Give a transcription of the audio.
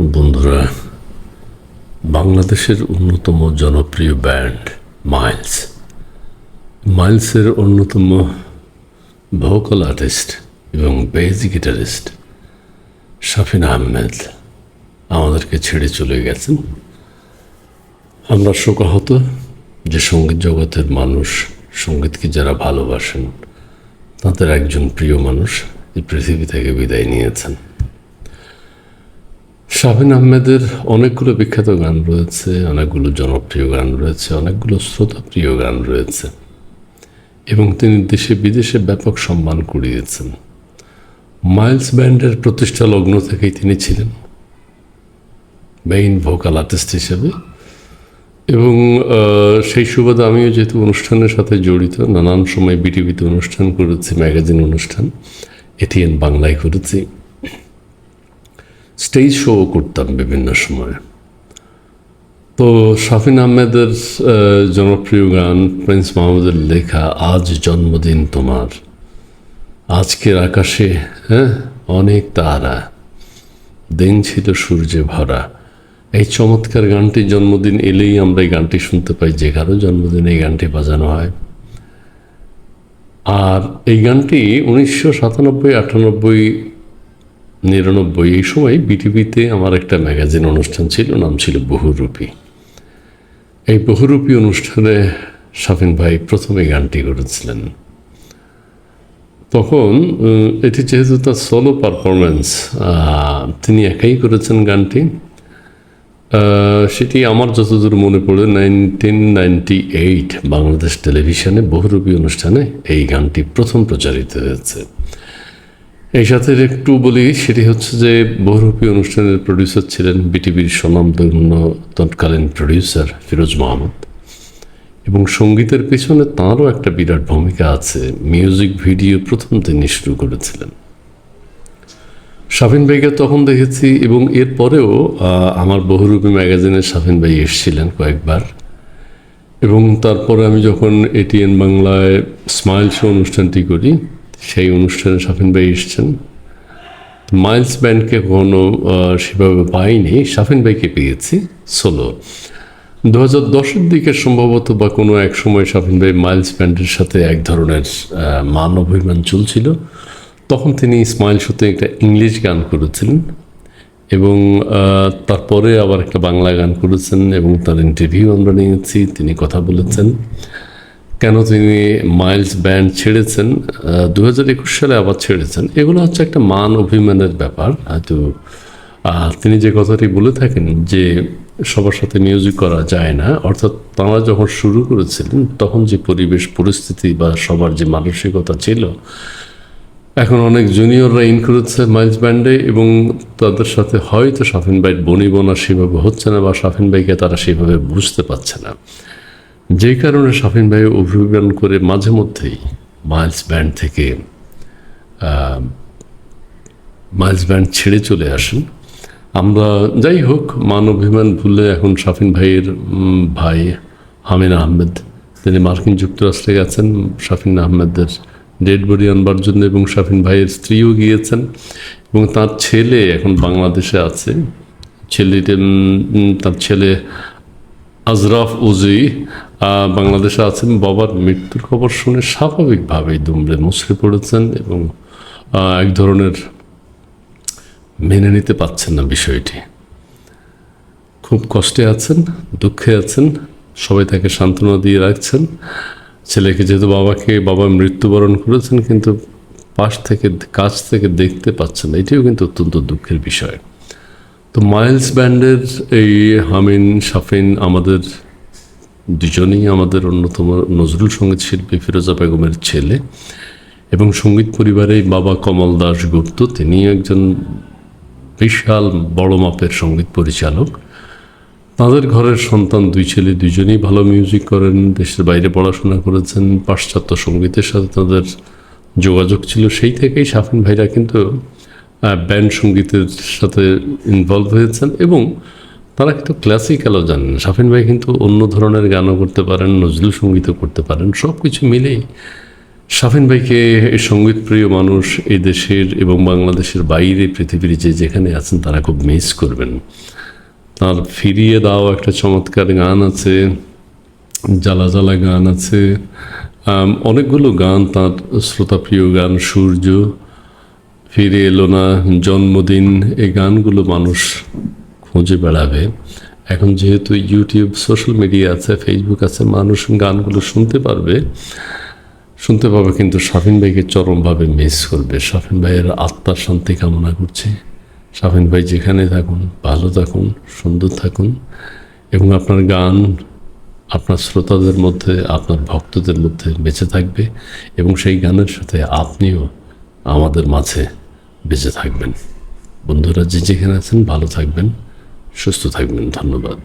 বন্ধুরা, বাংলাদেশের অন্যতম জনপ্রিয় ব্যান্ড মাইলস। মাইলসের অন্যতম ভোকাল আর্টিস্ট এবং বেজ গিটারিস্ট শাফিন আহমেদ আমাদেরকে ছেড়ে চলে গেছেন। আমরা শোকাহত যে সংগীত জগতের মানুষ সঙ্গীতকে যারা ভালোবাসেন, তাদের একজন প্রিয় মানুষ এই পৃথিবী থেকে বিদায় নিয়েছেন। শাহিন আহমেদের অনেকগুলো বিখ্যাত গান রয়েছে, অনেকগুলো জনপ্রিয় গান রয়েছে, অনেকগুলো শ্রোতাপ্রিয় গান রয়েছে। এবং তিনি দেশে বিদেশে ব্যাপক সম্মান কুড়িয়েছেন। মাইলস ব্যান্ডের প্রতিষ্ঠা লগ্ন থেকেই তিনি ছিলেন। মেইন ভোকাল আর্টিস্ট হিসেবে। এবং সেই সুবাদে আমিও যেহেতু অনুষ্ঠানের সাথে জড়িত, নানান সময় বিটিভিতে অনুষ্ঠান করেছি, ম্যাগাজিন অনুষ্ঠান, এটিএন বাংলায় করেছি। স্টেজ শো করতাম বিভিন্ন সময়। তো শাফিন আহমেদের জনপ্রিয় গান প্রিন্স মাহমুদের লেখা, আজ জন্মদিন তোমার। আজকের আকাশে হ্যাঁ অনেক তারা। দিন ছিল সূর্যে ভরা। এই চমৎকার গানটি জন্মদিন এলেই আমরা এই গানটি শুনতে পাই যে কারও জন্মদিন এই গানটি বাজানো হয়। আর এই গানটি উনিশশো সাতানব্বই আটানব্বই নিরানব্বই, এই সময় বিটিভিতে আমার একটা ম্যাগাজিন অনুষ্ঠান ছিল, নাম ছিল বহুরূপী। এই বহুরূপী অনুষ্ঠানে শাফিন ভাই প্রথমে গানটি করেছিলেন তখন এটি যেহেতু তার সোলো পারফরমেন্স তিনি একাই করেছেন গানটি। সেটি আমার যতদূর মনে পড়ে নাইনটিন নাইনটি এইট বাংলাদেশ টেলিভিশনে বহুরূপী অনুষ্ঠানে এই গানটি প্রথম প্রচারিত হয়েছে। এই সাথে একটু বলি, সেটি হচ্ছে যে বহুরূপী অনুষ্ঠানের প্রডিউসার ছিলেন বিটিভির স্বনামধন্য তৎকালীন প্রডিউসার ফিরোজ মাহমুদ। এবং সঙ্গীতের পেছনে তাঁরও একটা বিরাট ভূমিকা আছে মিউজিক ভিডিও প্রথম তিনি শুরু করেছিলেন। শাফিন ভাইকে তখন দেখেছি এবং এরপরেও আমার বহুরূপী ম্যাগাজিনে শাফিন ভাই এসেছিলেন কয়েকবার। এবং তারপরে আমি যখন এটিএন বাংলায় স্মাইল শো অনুষ্ঠানটি করি সেই অনুষ্ঠানে শাফিন ভাই এসেছেন। মাইলস ব্যান্ডকে কখনো সেভাবে পাইনি। শাফিন ভাইকে পেয়েছি সোলো। দু হাজার দশের দিকে সম্ভবত বা কোনো এক সময় শাফিন ভাই মাইলস ব্যান্ডের সাথে এক ধরনের মান অভিমান চলছিল। তখন তিনি স্মাইল শোতে একটা ইংলিশ গান করেছিলেন এবং তারপরে আবার একটা বাংলা গান করেছেন এবং তার ইন্টারভিউ আমরা নিয়েছি, তিনি কথা বলেছেন। কেন তিনি মাইলস ব্যান্ড ছেড়েছেন? দু হাজার একুশ সালে আবার ছেড়েছেন। এগুলো হচ্ছে একটা মান অভিমানের ব্যাপার। হয়তো তিনি যে কথাটি বলে থাকেন যে সবার সাথে মিউজিক করা যায় না, অর্থাৎ তাঁরা যখন শুরু করেছিলেন, তখন যে পরিবেশ, পরিস্থিতি বা সবার যে মানসিকতা ছিল, এখন অনেক জুনিয়ররা ইন করেছে মাইলস ব্যান্ডে এবং তাদের সাথে হয়তো শাফিন ভাইয়ের বনিবনা সেভাবে হচ্ছে না বা শাফিন ভাইকে তারা সেভাবে বুঝতে পারছে না। যে কারণে শাফিন ভাই অভিমান করে মাঝে মধ্যেই মাইলস ব্যান্ড থেকে মাইলস ব্যান্ড ছেড়ে চলে আসেন। আমরা যাই হোক, মান অভিমান ভুলে এখন শাফিন ভাইয়ের ভাই হামিন আহমেদ, তিনি মার্কিন যুক্তরাষ্ট্রে গেছেন। শাফিন আহমেদের ডেড বডি আনবার জন্য এবং শাফিন ভাইয়ের স্ত্রীও গিয়েছেন। এবং তার ছেলে এখন বাংলাদেশে আছে। ছেলেটি তার ছেলে আজরাফ উজি বাংলাদেশে আছেন। বাবার মৃত্যুর খবর শুনে স্বাভাবিকভাবেই দুমড়ে মুছড়ে পড়েছেন এবং এক ধরনের মেনে নিতে পারছেন না বিষয়টি। খুব কষ্টে আছেন, দুঃখে আছেন, সবাই তাকে সান্ত্বনা দিয়ে রাখছেন। ছেলেকে যেহেতু বাবাকে, বাবা মৃত্যুবরণ করেছেন, কিন্তু পাশ থেকে, কাছ থেকে দেখতে পাচ্ছেন এটিও কিন্তু অত্যন্ত দুঃখের বিষয়। তো মাইলস ব্যান্ডের এই হামিন শাফিন আমাদের দুজনেই আমাদের অন্যতম নজরুল সংগীত শিল্পী ফিরোজা বেগমের ছেলে এবং সংগীত পরিবারে বাবা কমল দাশগুপ্ত তিনি একজন বিশাল বড় মাপের সংগীত পরিচালক। তাদের ঘরের সন্তান, দুই ছেলে, দুজনেই ভালো মিউজিক করেন, দেশের বাইরে পড়াশোনা করেছেন, পাশ্চাত্য সঙ্গীতের সাথে তাদের যোগাযোগ ছিল। সেই থেকেই শাফিন ভাইরা কিন্তু ব্যান্ড সঙ্গীতের সাথে ইনভলভ হয়েছেন এবং তারা কিন্তু ক্লাসিক্যালও জানেন। শাফিন ভাই কিন্তু অন্য ধরনের গানও করতে পারেন, নজরুল সঙ্গীতও করতে পারেন সব কিছু মিলেই শাফিন ভাইকে এই সঙ্গীতপ্রিয় মানুষ এই দেশের এবং বাংলাদেশের বাইরে, পৃথিবীর যে যেখানে আছেন তারা খুব মিস করবেন। তার ফিরিয়ে দাও একটা চমৎকার গান আছে, জ্বালা জ্বালা গান আছে। অনেকগুলো গান তার শ্রোতাপ্রিয় গান সূর্য ফিরে এলো না। জন্মদিন এই গানগুলো মানুষ খুঁজে বেড়াবে। এখন যেহেতু ইউটিউব সোশ্যাল মিডিয়া আছে ফেসবুক আছে, মানুষ গানগুলো শুনতে পারবে। শুনতে পাবে কিন্তু শাফিন ভাইকে চরমভাবে মিস করবে। শাফিন ভাইয়ের আত্মার শান্তি কামনা করছি। শাফিন ভাই যেখানে থাকুন, ভালো থাকুন, সুন্দর থাকুন এবং আপনার গান আপনার শ্রোতাদের মধ্যে, আপনার ভক্তদের মধ্যে বেঁচে থাকবে এবং সেই গানের সাথে আপনিও আমাদের মাঝে বেঁচে থাকবেন। বন্ধুরা যে যেখানে আছেন ভালো থাকবেন সুস্থ থাকবেন। ধন্যবাদ।